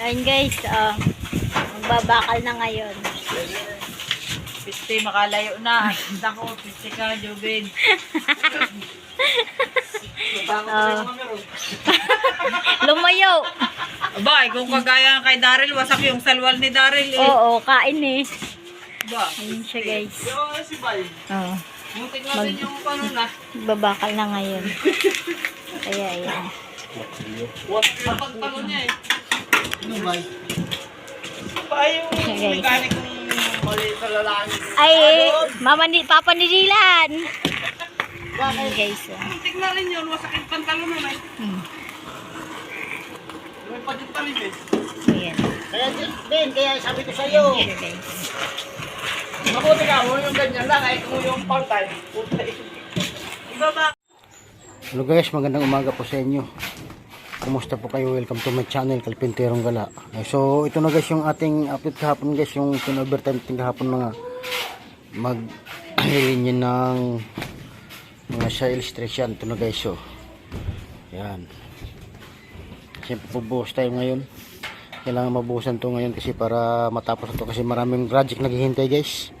Ayun guys, oh. Magbabakal na ngayon. Piste, makalayo na. Dako, piste ka, Jubin. Oh. Lumayo. Aba, eh, kung kagaya kay Daryl, wasak yung salwal ni Daryl eh. Oo, kain eh. Ba? Ayun siya guys. Oh. Muntik natin yung ano na. Magbabakal na ngayon. Kaya ayan. Kapag palo niya eh. Ano ba? Pa yung Okay. mechanic ng mali sa lalaki. Ay, mama ni, papa ni Dylan. Ayun guys. Oh. Muntik na rin yun, wasak yung pantalon nun eh. Hmm. May padit pa rin eh. Ayan. Kaya, Ben, kaya sabi ko sa'yo. Siya guys. Mabuti ka mo yung ganyan lang eh, kung yung part-time. puta eh. Hello guys, magandang umaga po sa inyo. Kumusta po kayo? Welcome to my channel, Kalpinterong Gala. So, ito na guys yung ating upload kahapon guys, yung pin-overtime natin kahapon mga mag linya ng mga sa illustration. Ito na guys, so. Yan. Siyempre pubuhos tayo ngayon. Kailangan mabuhusan to ngayon kasi para matapos na to kasi maraming project naghihintay guys.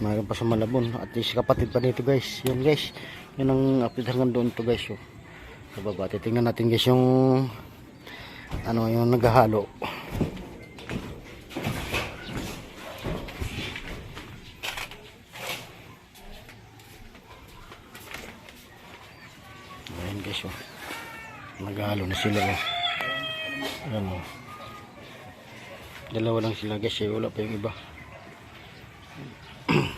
Mayroon pa sa Malabon. At least kapatid pa nito guys. Yan guys. Yan ang update hanggang doon to guys. Oh. Sa baba. Titingnan natin guys yung ano yung naghahalo. Ayan guys oh. Naghahalo na sila oh. Ayan oh. Dalawa lang sila guys eh. Wala pa yung iba.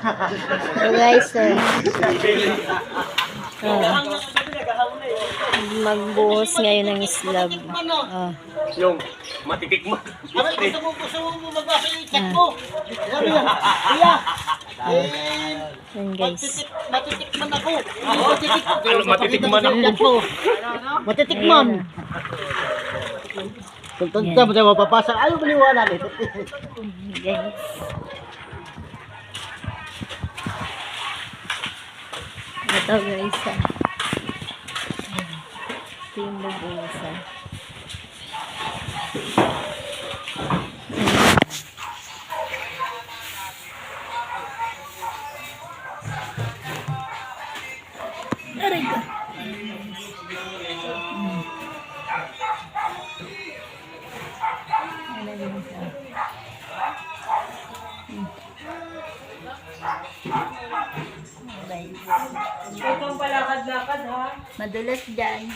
guys, oh. Oh. Magbuhos ngayon ng slab. Oh. Yung matitik mo. Aray, gusto mo, gusto mo bumaba sa chat mo. Yan. Eh, Yan guys. matitik, matitikman ako. Matitik, Ano, matitikman ako? ako. Matitikman. Kung tanda mo tayo mapapasa, ayaw maniwala nito. Guys. Ito guys. ah. Ito yung magbuhusan. Aray Ang palakad-lakad ha. Madulas dyan.